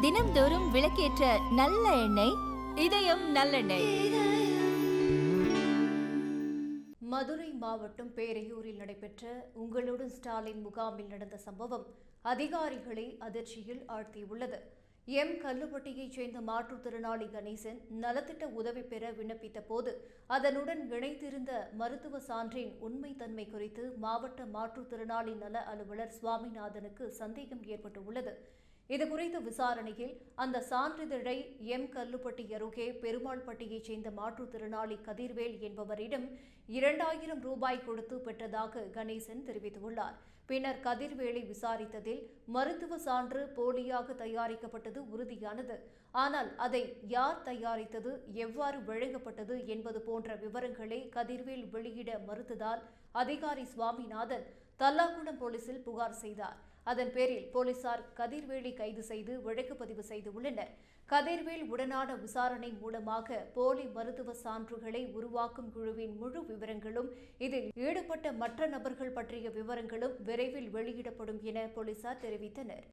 தினம்தோறும் விளக்கேற்ற நல்ல எண்ணெய் இதயம் நல்லெண்ணெய். மதுரை மாவட்டம் பேரையூரில் நடைபெற்ற உங்களுடன் ஸ்டாலின் முகாமில் நடந்த சம்பவம் அதிகாரிகளை அதிர்ச்சியில் ஆழ்த்தியுள்ளது. எம். கல்லுப்பட்டியைச் சேர்ந்த மாற்றுத்திறனாளி கணேசன் நலத்திட்ட உதவி பெற விண்ணப்பித்த போது அதனுடன் இணைத்திருந்த மருத்துவ சான்றின் உண்மைத்தன்மை குறித்து மாவட்ட மாற்றுத்திறனாளி நல அலுவலர் சுவாமிநாதனுக்கு சந்தேகம் ஏற்பட்டுள்ளது. இதுகுறித்த விசாரணையில் அந்த சான்றிதழை எம். கல்லுப்பட்டி அருகே பெருமாள்பட்டியைச் சேர்ந்த மாற்றுத்திறனாளி கதிர்வேல் என்பவரிடம் இரண்டாயிரம் ரூபாய் கொடுத்து பெற்றதாக கணேசன் தெரிவித்துள்ளார். பின்னர் கதிர்வேலை விசாரித்ததில் மருத்துவ சான்று போலியாக தயாரிக்கப்பட்டது உறுதியானது. ஆனால் அதை யார் தயாரித்தது எவ்வாறு வழங்கப்பட்டது என்பது போன்ற விவரங்களை கதிர்வேல் வெளியிட மறுத்ததால் அதிகாரி சுவாமிநாதன் தல்லாகுளம் போலீசில் புகார் செய்தார். அதன் பேரில் போலீசார் கதிர்வேலை கைது செய்து வழக்கு பதிவு செய்துள்ளனர் கதிர்வேல் உடனான விசாரணை மூலமாக போலி மருத்துவ சான்றுகளை உருவாக்கும் குழுவின் முழு விவரங்களும் இதில் ஈடுபட்ட மற்ற நபர்கள் பற்றிய விவரங்களும் விரைவில் வெளியிடப்படும் என போலீசார் தெரிவித்தனர்.